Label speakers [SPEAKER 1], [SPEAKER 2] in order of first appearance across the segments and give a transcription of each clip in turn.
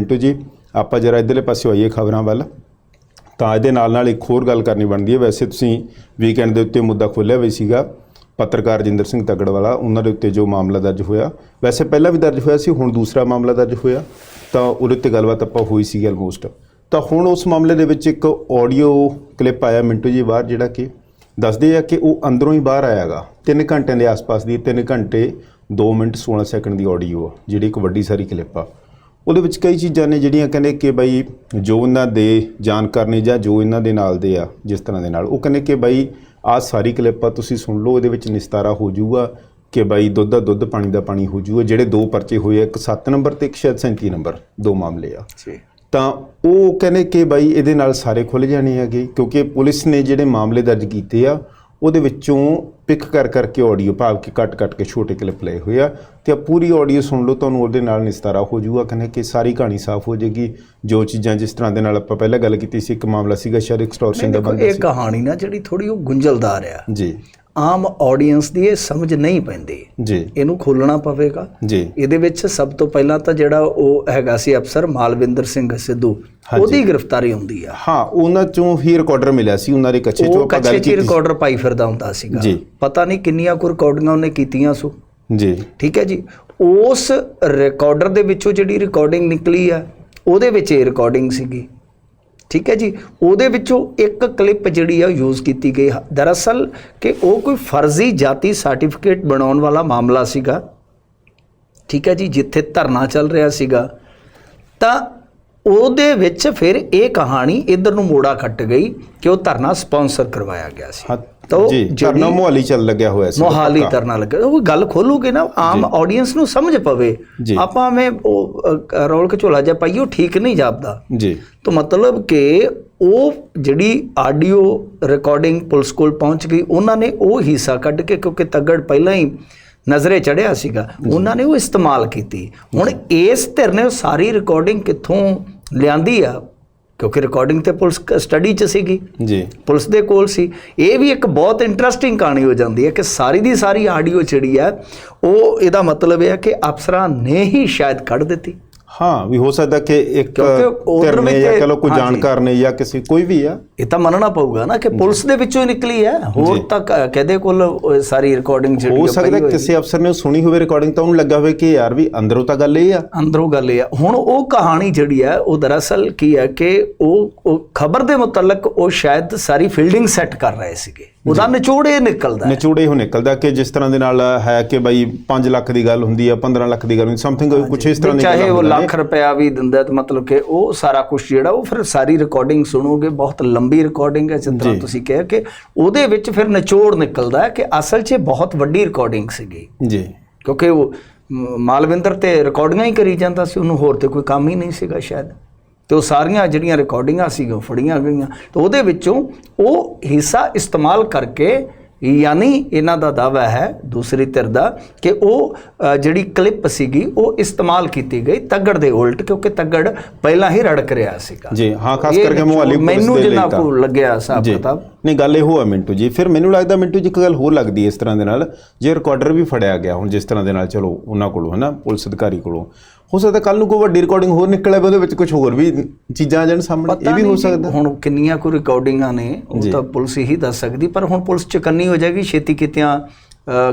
[SPEAKER 1] ਮਿੰਟੂ ਜੀ, ਆਪਾਂ ਜਰਾ ਇਧਰਲੇ ਪਾਸੇ ਆਈਏ ਖਬਰਾਂ ਵੱਲ। ਤਾਂ ਇਹਦੇ ਨਾਲ ਨਾਲ ਇੱਕ ਹੋਰ ਗੱਲ ਕਰਨੀ ਬਣਦੀ ਹੈ। ਵੈਸੇ ਤੁਸੀਂ ਵੀਕਐਂਡ ਦੇ ਉੱਤੇ ਮੁੱਦਾ ਖੋਲ੍ਹਿਆ ਹੋਇਆ ਸੀਗਾ, ਪੱਤਰਕਾਰ ਜਿੰਦਰ ਸਿੰਘ ਤਗੜਵਾਲਾ, ਉਹਨਾਂ ਦੇ ਉੱਤੇ ਜੋ ਮਾਮਲਾ ਦਰਜ ਹੋਇਆ। ਵੈਸੇ ਪਹਿਲਾਂ ਵੀ ਦਰਜ ਹੋਇਆ ਸੀ, ਹੁਣ ਦੂਸਰਾ ਮਾਮਲਾ ਦਰਜ ਹੋਇਆ। ਤਾਂ ਉਹਦੇ ਉੱਤੇ ਗੱਲਬਾਤ ਆਪਾਂ ਹੋਈ ਸੀ ਆਲਮੋਸਟ ਤਾਂ ਹੁਣ ਉਸ ਮਾਮਲੇ ਦੇ ਵਿੱਚ ਇੱਕ ਆਡੀਓ ਕਲਿੱਪ ਆਇਆ ਮਿੰਟੂ ਜੀ ਬਾਹਰ, ਜਿਹੜਾ ਕਿ ਦੱਸਦੇ ਆ ਕਿ ਉਹ ਅੰਦਰੋਂ ਹੀ ਬਾਹਰ ਆਇਆਗਾ। 3 ਘੰਟਿਆਂ ਦੇ ਆਸ-ਪਾਸ ਦੀ 3 ਘੰਟੇ 2 ਮਿੰਟ 16 ਸੈਕਿੰਡ ਦੀ ਆਡੀਓ ਆ, ਜਿਹੜੀ ਇੱਕ ਵੱਡੀ ਸਾਰੀ ਕਲਿੱਪ ਆ। ਉਹਦੇ ਵਿੱਚ ਕਈ ਚੀਜ਼ਾਂ ਨੇ ਜਿਹੜੀਆਂ ਕਹਿੰਦੇ ਕਿ ਬਈ ਜੋ ਇਹਨਾਂ ਦੇ ਜਾਣਕਾਰ ਨੇ ਜਾਂ ਜੋ ਇਹਨਾਂ ਦੇ ਨਾਲ ਦੇ ਆ ਜਿਸ ਤਰ੍ਹਾਂ ਦੇ ਨਾਲ ਉਹ ਕਹਿੰਦੇ ਕਿ ਬਈ ਆਹ ਸਾਰੀ ਕਲਿੱਪ ਆ ਤੁਸੀਂ ਸੁਣ ਲਓ ਇਹਦੇ ਵਿੱਚ ਨਿਸਤਾਰਾ ਹੋ ਜਾਊਗਾ ਕਿ ਬਈ ਦੁੱਧ ਦਾ ਦੁੱਧ ਪਾਣੀ ਦਾ ਪਾਣੀ ਹੋ ਜਾਊਗਾ ਜਿਹੜੇ ਦੋ ਪਰਚੇ ਹੋਏ ਆ ਇੱਕ 7 ਨੰਬਰ ਤੇ ਇੱਕ ਸ਼ਾਇਦ 37 ਨੰਬਰ ਦੋ ਮਾਮਲੇ ਆ।
[SPEAKER 2] ਜੀ।
[SPEAKER 1] ਤਾਂ ਉਹ ਕਹਿੰਦੇ ਕਿ ਬਾਈ ਇਹਦੇ ਨਾਲ ਸਾਰੇ ਖੁੱਲ ਜਾਣੇ ਹੈਗੇ ਕਿਉਂਕਿ ਪੁਲਿਸ ਨੇ ਜਿਹੜੇ ਮਾਮਲੇ ਦਰਜ ਕੀਤੇ ਆ ਉਹਦੇ ਵਿੱਚੋਂ ਪਿਕ ਕਰ ਕਰਕੇ ਆਡੀਓ ਭਾਵ ਕਿ ਕੱਟ ਕੱਟ ਕੇ ਛੋਟੇ ਕਲਿੱਪ ਲਏ ਹੋਏ ਆ। ਤੇ ਆ ਪੂਰੀ ਆਡੀਓ ਸੁਣ ਲਓ ਤੁਹਾਨੂੰ ਉਹਦੇ ਨਾਲ ਨਿਸਤਾਰਾ ਹੋ ਜਾਊਗਾ। ਕਹਿੰਦੇ ਕਿ ਸਾਰੀ ਕਹਾਣੀ ਸਾਫ਼ ਹੋ ਜਾਏਗੀ। ਜੋ ਚੀਜ਼ਾਂ ਜਿਸ ਤਰ੍ਹਾਂ ਦੇ ਨਾਲ ਆਪਾਂ ਪਹਿਲਾਂ ਗੱਲ ਕੀਤੀ ਸੀ ਇੱਕ ਮਾਮਲਾ ਸੀਗਾ ਸ਼ਾਇਦ ਐਕਸਟੋਰਸ਼ਨ ਦਾ ਬੰਦਾ
[SPEAKER 2] ਇਹ ਕਹਾਣੀ ਨਾ ਜਿਹੜੀ ਥੋੜੀ ਉਹ ਗੁੰਝਲਦਾਰ ਆ।
[SPEAKER 1] ਜੀ।
[SPEAKER 2] ਆਮ ਆਡੀਅנס ਦੀ ਇਹ ਸਮਝ ਨਹੀਂ ਪੈਂਦੀ।
[SPEAKER 1] ਜੀ।
[SPEAKER 2] ਇਹਨੂੰ ਖੋਲਣਾ ਪਵੇਗਾ।
[SPEAKER 1] ਜੀ।
[SPEAKER 2] ਇਹਦੇ ਵਿੱਚ ਸਭ ਤੋਂ ਪਹਿਲਾਂ ਤਾਂ ਜਿਹੜਾ ਉਹ ਹੈਗਾ ਸੀ ਅਫਸਰ ਮਾਲਵਿੰਦਰ ਸਿੰਘ ਸਿੱਧੂ। ਉਹਦੀ ਗ੍ਰਿਫਤਾਰੀ ਹੁੰਦੀ ਆ।
[SPEAKER 1] ਹਾਂ ਉਹਨਾਂ ਚੋਂ ਹੀ ਰਿਕਾਰਡਰ ਮਿਲਿਆ ਸੀ ਉਹਨਾਂ ਦੇ ਕੱਚੇ ਚੋਂ ਆਪਾਂ ਗੱਲ ਕੀਤੀ
[SPEAKER 2] ਰਿਕਾਰਡਰ ਪਾਈ ਫਿਰਦਾ ਹੁੰਦਾ ਸੀਗਾ।
[SPEAKER 1] ਜੀ।
[SPEAKER 2] ਪਤਾ ਨਹੀਂ ਕਿੰਨੀਆਂ ਕੁ ਰਿਕਾਰਡਿੰਗਾਂ ਉਹਨੇ ਕੀਤੀਆਂ ਸੋ।
[SPEAKER 1] ਜੀ।
[SPEAKER 2] ਠੀਕ ਹੈ ਜੀ। ਉਸ ਰਿਕਾਰਡਰ ਦੇ ਵਿੱਚੋਂ ਜਿਹੜੀ ਰਿਕਾਰਡਿੰਗ ਨਿਕਲੀ ਆ ਉਹਦੇ ਵਿੱਚ ਇਹ ਰਿਕਾਰਡਿੰਗ ਸੀਗੀ। ਠੀਕ ਹੈ ਜੀ? ਉਹਦੇ ਵਿੱਚੋਂ ਇੱਕ ਕਲਿੱਪ ਜਿਹੜੀ ਆ ਯੂਜ਼ ਕੀਤੀ ਗਈ। ਦਰਅਸਲ ਕਿ ਉਹ ਕੋਈ ਫਰਜ਼ੀ ਜਾਤੀ ਸਰਟੀਫਿਕੇਟ ਬਣਾਉਣ ਵਾਲਾ ਮਾਮਲਾ ਸੀਗਾ। ਠੀਕ ਹੈ ਜੀ? ਜਿੱਥੇ ਧਰਨਾ ਚੱਲ ਰਿਹਾ ਸੀਗਾ। ਤਾਂ ਉਹਦੇ ਵਿੱਚ ਫਿਰ ਇਹ ਕਹਾਣੀ ਇਧਰ ਨੂੰ ਮੋੜਾ ਖੱਟ ਗਈ ਕਿ ਉਹ ਧਰਨਾ ਸਪਾਂਸਰ ਕਰਵਾਇਆ ਗਿਆ ਸੀ। ਤਾਂ
[SPEAKER 1] ਜੀ ਧਰਨਾ ਮੁਹਾਲੀ ਚੱਲ ਲੱਗਿਆ ਹੋਇਆ ਸੀ
[SPEAKER 2] ਮੋਹਾਲੀ
[SPEAKER 1] ਪੱਕਾ।
[SPEAKER 2] ਧਰਨਾ ਲੱਗਾ ਉਹ ਗੱਲ ਖੋਲੂਗੇ ਨਾ ਆਮ ਆਡੀਅנס ਨੂੰ ਸਮਝ ਪਵੇ। ਆਪਾਂ ਮੈਂ ਉਹ ਰੌਲ ਘਚੋਲਾ ਜਿਹਾ ਉਹ ਠੀਕ ਨਹੀਂ ਜਾਪਦਾ।
[SPEAKER 1] ਜੀ।
[SPEAKER 2] ਤਾਂ ਮਤਲਬ ਕਿ ਉਹ ਜਿਹੜੀ ਆਡੀਓ ਰਿਕਾਰਡਿੰਗ ਪੁਲਿਸ ਕੋਲ ਪਹੁੰਚ ਗਈ ਉਹਨਾਂ ਨੇ ਉਹ ਹਿੱਸਾ ਕੱਢ ਕੇ ਕਿਉਂਕਿ ਤੱਗੜ ਪਹਿਲਾਂ ਹੀ ਨਜ਼ਰੇ ਚੜਿਆ ਸੀਗਾ ਉਹਨਾਂ ਨੇ ਉਹ ਇਸਤੇਮਾਲ ਕੀਤੀ। ਹੁਣ ਇਸ ਧਿਰ ਨੇ ਉਹ ਸਾਰੀ ਰਿਕਾਰਡਿੰਗ ਕਿੱਥੋਂ ਲਿਆਂਦੀ ਆ ਕਿਉਂਕਿ ਰਿਕਾਰਡਿੰਗ ਤੇ ਪੁਲਿਸ ਸਟੱਡੀ 'ਚ ਸੀਗੀ।
[SPEAKER 1] ਜੀ।
[SPEAKER 2] ਪੁਲਿਸ ਦੇ ਕੋਲ ਸੀ। ਇਹ ਵੀ ਇੱਕ ਬਹੁਤ ਇੰਟਰਸਟਿੰਗ ਕਹਾਣੀ ਹੋ ਜਾਂਦੀ ਹੈ ਕਿ ਸਾਰੀ ਦੀ ਸਾਰੀ ਆਡੀਓ ਜਿਹੜੀ ਹੈ ਉਹ ਇਹਦਾ ਮਤਲਬ ਇਹ ਹੈ ਕਿ ਅਫਸਰਾਂ ਨੇ ਹੀ ਸ਼ਾਇਦ ਕੱਢ ਦਿੱਤੀ।
[SPEAKER 1] ਹਾਂ ਵੀ ਹੋ ਸਕਦਾ ਕਿ ਇੱਕ
[SPEAKER 2] ਕਿਉਂਕਿ ਉਧਰ
[SPEAKER 1] ਧਿਰ ਨੇ
[SPEAKER 2] ਵੀ
[SPEAKER 1] ਜਾਂ ਲਓ ਕੋਈ। ਜਾਣਕਾਰ ਨੇ ਜਾਂ ਕਿਸੇ ਕੋਈ ਵੀ ਆ।
[SPEAKER 2] ਇਹ ਤਾਂ ਮੰਨਣਾ ਪਊਗਾ ਨਾ ਕਿ ਪੁਲਿਸ ਦੇ ਵਿੱਚੋਂ ਹੀ ਨਿਕਲੀ ਹੈ। ਹੋਰ ਤਾਂ ਕਿਹਦੇ ਕੋਲ ਸਾਰੀ ਰਿਕਾਰਡਿੰਗ ਜਿਹੜੀ
[SPEAKER 1] ਹੋ ਸਕਦਾ ਕਿਸੇ ਅਫਸਰ ਨੇ ਸੁਣੀ ਹੋਵੇ ਰਿਕਾਰਡਿੰਗ ਤਾਂ ਉਹਨੂੰ ਲੱਗਾ ਹੋਵੇ ਕਿ ਯਾਰ ਵੀ ਅੰਦਰੋਂ ਤਾਂ ਗੱਲ ਇਹ ਆ।
[SPEAKER 2] ਅੰਦਰੋਂ ਗੱਲ ਇਹ ਆ। ਹੁਣ ਉਹ ਕਹਾਣੀ ਜਿਹੜੀ ਹੈ ਉਹ ਦਰਅਸਲ ਕੀ ਹੈ ਕਿ ਉਹ ਖਬਰ ਦੇ ਮੁਤਲਕ ਉਹ ਸ਼ਾਇਦ ਸਾਰੀ ਫੀਲਡਿੰਗ ਸੈੱਟ ਕਰ ਰਹੇ ਸੀਗੇ। ਉਹਦਾ ਨਿਚੋੜ ਇਹ ਨਿਕਲਦਾ।
[SPEAKER 1] ਨਿਚੋੜੇ ਹੋ ਨਿਕਲਦਾ ਕਿ ਜਿਸ ਤਰ੍ਹਾਂ ਦੇ ਨਾਲ ਹੈ ਕਿ ਬਈ 5 ਲੱਖ ਦੀ ਗੱਲ ਹੁੰਦੀ ਆ 15 ਲੱਖ ਦੀ ਗੱਲ ਹੁੰਦੀ ਸਮਥਿੰਗ ਕੁਝ ਇਸ ਤਰ੍ਹਾਂ ਦੀ
[SPEAKER 2] ਚਾਹੇ
[SPEAKER 1] ਗੱਲਾਂ ਨੇ।
[SPEAKER 2] ਲੱਖ ਰੁਪਇਆ ਵੀ ਦਿੰਦਾ ਤਾਂ ਮਤਲਬ ਕਿ ਉਹ ਸਾਰਾ ਕੁਝ ਜਿਹੜਾ ਉਹ ਫਿਰ ਸਾਰੀ ਰਿਕਾਰਡਿੰਗ ਸੁਣੋਗੇ ਬਹੁਤ ਲੰਬੀ ਰਿਕਾਰਡਿੰਗ ਹੈ ਤਰ੍ਹਾਂ ਤੁਸੀਂ ਕਿਹਾ ਕਿ ਉਹਦੇ ਵਿੱਚ ਫਿਰ ਨਿਚੋੜ ਨਿਕਲਦਾ ਹੈ ਕਿ ਅਸਲ 'ਚ ਇਹ ਬਹੁਤ ਵੱਡੀ ਰਿਕਾਰਡਿੰਗ ਸੀਗੀ।
[SPEAKER 1] ਜੀ।
[SPEAKER 2] ਕਿਉਂਕਿ ਉਹ ਮਾਲਵਿੰਦਰ ਤੇ ਰਿਕਾਰਡਿੰਗਾਂ ਹੀ ਕਰੀ ਜਾਂਦਾ ਸੀ ਉਹਨੂੰ ਹੋਰ ਤੇ ਕੋਈ ਕੰਮ ਹੀ ਨਹੀਂ ਸੀਗਾ ਸ਼ਾਇਦ। ਤੇ ਉਹ ਸਾਰੀਆਂ ਜਿਹੜੀਆਂ ਰਿਕਾਰਡਿੰਗਾਂ ਸੀਗੀਆਂ ਫੜੀਆਂ ਗਈਆਂ। ਤੇ ਉਹਦੇ ਵਿੱਚੋਂ ਉਹ ਹਿੱਸਾ ਇਸਤੇਮਾਲ ਕਰਕੇ ਯਾਨੀ ਇਹਨਾਂ ਦਾ ਦਾਵਾ ਹੈ ਦੂਸਰੀ ਧਿਰ ਦਾ ਕਿ ਉਹ ਜਿਹੜੀ ਕਲਿੱਪ ਸੀਗੀ ਉਹ ਇਸਤੇਮਾਲ ਕੀਤੀ ਗਈ ਤੱਗੜ ਦੇ ਉਲਟ ਕਿਉਂਕਿ ਤੱਗੜ ਪਹਿਲਾਂ ਹੀ ਰੜਕ ਰਿਹਾ ਸੀਗਾ।
[SPEAKER 1] ਜੀ ਹਾਂ ਖਾਸ ਕਰਕੇ ਮੁਹਾਲੀ ਪੁਲਿਸ
[SPEAKER 2] ਮੈਨੂੰ
[SPEAKER 1] ਦੇ
[SPEAKER 2] ਜਿੰਨਾ। ਕੋ ਲੱਗਿਆ
[SPEAKER 1] ਜੀ।
[SPEAKER 2] ਕਿਤਾਬ।
[SPEAKER 1] ਨਹੀਂ ਗੱਲ ਇਹੋ ਆ ਮਿੰਟੂ ਜੀ ਫਿਰ ਮੈਨੂੰ ਲੱਗਦਾ ਮਿੰਟੂ ਜੀ ਇੱਕ ਗੱਲ ਹੋਰ ਲੱਗਦੀ ਹੈ ਇਸ ਤਰ੍ਹਾਂ ਦੇ ਨਾਲ ਜੇ ਰਿਕਾਰਡਰ ਵੀ ਫੜਿਆ ਗਿਆ ਹੁਣ ਜਿਸ ਤਰ੍ਹਾਂ ਦੇ ਨਾਲ ਚਲੋ ਉਹਨਾਂ ਕੋਲੋਂ ਹਨਾ ਪੁਲਿਸ ਅਧਿਕਾਰੀ ਕੋਲੋਂ ਹੋ ਸਕਦਾ ਕੱਲ ਨੂੰ ਕੋਈ ਵੱਡੀ ਰਿਕਾਰਡਿੰਗ ਹੋਰ ਨਿਕਲ ਆਵੇ ਉਹਦੇ ਵਿੱਚ ਕੁਝ ਹੋਰ ਵੀ ਚੀਜ਼ਾਂ ਆ ਜਾਣ ਸਾਹਮਣੇ। ਇਹ ਵੀ ਹੋ ਸਕਦਾ।
[SPEAKER 2] ਹੁਣ ਕਿੰਨੀਆਂ ਕੋ ਰਿਕਾਰਡਿੰਗਾਂ ਨੇ ਉਹ ਤਾਂ ਪੁਲਿਸ ਹੀ ਦੱਸ ਸਕਦੀ ਪਰ ਹੁਣ ਪੁਲਿਸ ਚਕੰਨੀ ਹੋ ਜਾਏਗੀ ਛੇਤੀ ਕਿਤਿਆਂ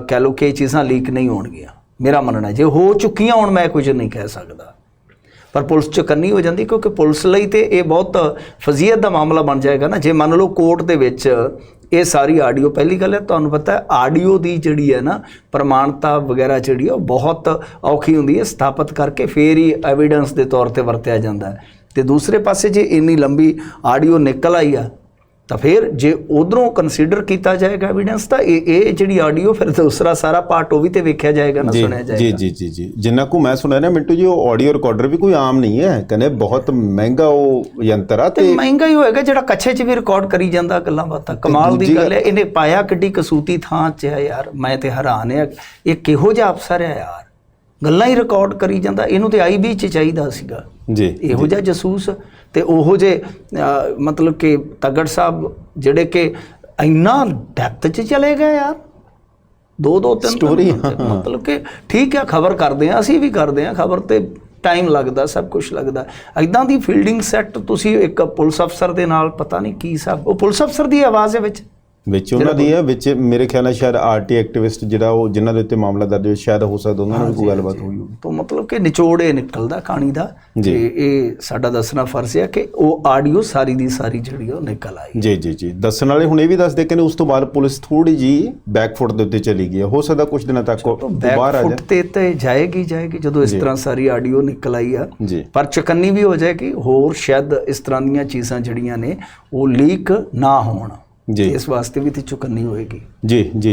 [SPEAKER 2] ਕਹਿ ਲਓ ਕਿ ਚੀਜ਼ਾਂ ਲੀਕ ਨਹੀਂ ਹੋਣਗੀਆਂ। ਮੇਰਾ ਮੰਨਣਾ ਜੇ ਹੋ ਚੁੱਕੀਆਂ ਹੁਣ ਮੈਂ ਕੁਝ ਨਹੀਂ ਕਹਿ ਸਕਦਾ। ਪਰ ਪੁਲਿਸ ਚਕੰਨੀ ਹੋ ਜਾਂਦੀ ਕਿਉਂਕਿ ਪੁਲਿਸ ਲਈ ਤੇ ਇਹ ਬਹੁਤ ਫਜ਼ੀਅਤ ਦਾ ਮਾਮਲਾ ਬਣ ਜਾਏਗਾ ਨਾ। ਜੇ ਮੰਨ ਲਓ ਕੋਰਟ ਦੇ ਵਿੱਚ ਇਹ ਸਾਰੀ ਆਡੀਓ, ਪਹਿਲੀ ਗੱਲ ਹੈ ਤੁਹਾਨੂੰ ਪਤਾ ਹੈ, ਆਡੀਓ ਦੀ ਜਿਹੜੀ ਹੈ ਨਾ ਪ੍ਰਮਾਣਤਾ ਵਗੈਰਾ ਜਿਹੜੀ ਉਹ ਬਹੁਤ ਔਖੀ ਹੁੰਦੀ ਹੈ, ਸਥਾਪਿਤ ਕਰਕੇ ਫੇਰ ਹੀ ਐਵੀਡੈਂਸ ਦੇ ਤੌਰ ਤੇ ਵਰਤਿਆ ਜਾਂਦਾ ਹੈ। ਤੇ ਦੂਸਰੇ ਪਾਸੇ ਜੇ ਇੰਨੀ ਲੰਬੀ ਆਡੀਓ ਨਿਕਲ ਆਈ ਆ ਤਾਂ ਫਿਰ ਜੇ ਉਧਰੋਂ ਕੰਸੀਡਰ ਕੀਤਾ ਜਾਏਗਾ ਐਵੀਡੈਂਸ ਤਾਂ ਇਹ ਇਹ ਜਿਹੜੀ ਆਡੀਓ ਫਿਰ ਦੂਸਰਾ ਸਾਰਾ ਪਾਰਟ ਉਹ ਵੀ ਤੇ ਵੇਖਿਆ ਜਾਏਗਾ ਨਾ
[SPEAKER 1] ਜੀ
[SPEAKER 2] ਸੁਣਿਆ
[SPEAKER 1] ਜੀ
[SPEAKER 2] ਜਾਏਗਾ।
[SPEAKER 1] ਜੀ ਜੀ ਜੀ ਜਿੰਨਾ ਕੋ ਮੈਂ ਸੁਣਿਆ ਨਾ ਮਿੰਟੂ ਜੀ ਉਹ ਆਡੀਓ ਰਿਕਾਰਡਰ ਵੀ ਕੋਈ ਆਮ ਨਹੀਂ ਹੈ। ਕਹਿੰਦੇ ਬਹੁਤ ਮਹਿੰਗਾ ਉਹ ਯੰਤਰ ਆ
[SPEAKER 2] ਤੇ ਮਹਿੰਗਾ ਹੀ ਹੋਏਗਾ ਜਿਹੜਾ ਕੱਛੇ 'ਚ ਵੀ ਰਿਕਾਰਡ ਕਰੀ ਜਾਂਦਾ ਗੱਲਾਂ ਬਾਤਾਂ। ਕਮਾਲ ਦੀ ਗੱਲ ਹੈ ਇਹਨੇ ਪਾਇਆ ਕਿੱਡੀ ਕਸੂਤੀ ਥਾਂ 'ਚ ਹੈ ਯਾਰ ਮੈਂ ਤੇ ਹੈਰਾਨ ਆ। ਇਹ ਕਿਹੋ ਜਿਹਾ ਅਫਸਰ ਹੈ ਯਾਰ? ਗੱਲਾਂ ਹੀ ਰਿਕਾਰਡ ਕਰੀ ਜਾਂਦਾ ਇਹਨੂੰ ਤੇ ਆਈਬੀ 'ਚ ਚਾਹੀਦਾ ਸੀਗਾ।
[SPEAKER 1] ਜੀ
[SPEAKER 2] ਇਹੋ ਜਿਹਾ ਜਸੂਸ ਤੇ ਉਹੋ ਜੇ ਮਤਲਬ ਕਿ ਤਗੜ ਸਾਹਿਬ ਜਿਹੜੇ ਕਿ ਇੰਨਾ ਡੈਪਥ 'ਚ ਚਲੇ ਗਏ ਯਾਰ। ਦੋ ਦੋ ਤਿੰਨ ਘੰਟੇ, ਮਤਲਬ ਕਿ ਠੀਕ ਹੈ ਖਬਰ ਕਰਦੇ ਆ ਅਸੀਂ ਵੀ ਕਰਦੇ ਆ ਖਬਰ ਤੇ ਟਾਈਮ ਲੱਗਦਾ ਸਭ ਕੁਝ ਲੱਗਦਾ। ਐਦਾਂ ਦੀ ਫੀਲਡਿੰਗ ਸੈੱਟ ਤੁਸੀਂ ਇੱਕ ਪੁਲਿਸ ਅਫਸਰ ਦੇ ਨਾਲ ਪਤਾ ਨਹੀਂ ਕੀ ਸਭ ਉਹ ਪੁਲਿਸ ਅਫਸਰ ਦੀ ਆਵਾਜ਼ ਹੈ ਵਿੱਚ?
[SPEAKER 1] ਵਿੱਚ ਉਹਨਾਂ ਦੀ ਹੈ ਵਿੱਚ ਮੇਰੇ ਖਿਆਲ ਨਾਲ ਸ਼ਾਇਦ ਆਰਟੀ ਐਕਟਿਵਿਸਟ ਜਿਹੜਾ ਉਹ ਜਿਨ੍ਹਾਂ ਦੇ ਉੱਤੇ ਮਾਮਲਾ ਦਰਜ ਹੋਇਆ ਸ਼ਾਇਦ ਹੋ ਸਕਦਾ ਉਹਨਾਂ ਨਾਲ ਵੀ ਕੋਈ ਗੱਲਬਾਤ ਹੋਈ ਹੋਵੇ।
[SPEAKER 2] ਤੋਂ ਮਤਲਬ ਕਿ ਨਿਚੋੜੇ ਨਿਕਲਦਾ ਕਹਾਣੀ ਦਾ। ਤੇ ਇਹ ਸਾਡਾ ਦੱਸਣਾ ਫਰਜ਼ ਹੈ ਕਿ ਉਹ ਆਡੀਓ ਸਾਰੀ ਦੀ ਸਾਰੀ ਜਿਹੜੀ ਉਹ ਨਿਕਲ ਆਈ
[SPEAKER 1] ਜੀ ਜੀ ਜੀ। ਦੱਸਣ ਵਾਲੇ ਹੁਣ ਇਹ ਵੀ ਦੱਸਦੇ ਕਿ ਉਸ ਤੋਂ ਬਾਅਦ ਪੁਲਿਸ ਥੋੜੀ ਜੀ ਬੈਕਫੁੱਟ ਦੇ ਉੱਤੇ ਚਲੀ ਗਈ ਹੈ। ਹੋ ਸਕਦਾ ਕੁਝ ਦਿਨਾਂ ਤੱਕ ਉਹ ਬਾਹਰ ਆ
[SPEAKER 2] ਫੁੱਟ ਤੇ ਤੇ ਜਾਏਗੀ ਜਾਏਗੀ। ਜਦੋਂ ਇਸ ਤਰ੍ਹਾਂ ਸਾਰੀ ਆਡੀਓ ਨਿਕਲ ਆਈ ਆ
[SPEAKER 1] ਜਾਏ
[SPEAKER 2] ਪਰ ਚਕੰਨੀ ਵੀ ਹੋ ਜਾਏਗੀ ਹੋਰ ਸ਼ਾਇਦ ਇਸ ਤਰ੍ਹਾਂ ਦੀਆਂ ਚੀਜ਼ਾਂ ਜਿਹੜੀਆਂ ਨੇ ਉਹ ਲੀਕ ਨਾ ਹੋਣ।
[SPEAKER 1] ਜੀ।
[SPEAKER 2] ਇਸ ਵਾਸਤੇ ਵੀ ਤੇ ਚੁਕੰਨੀ ਹੋਏਗੀ।
[SPEAKER 1] ਜੀ ਜੀ।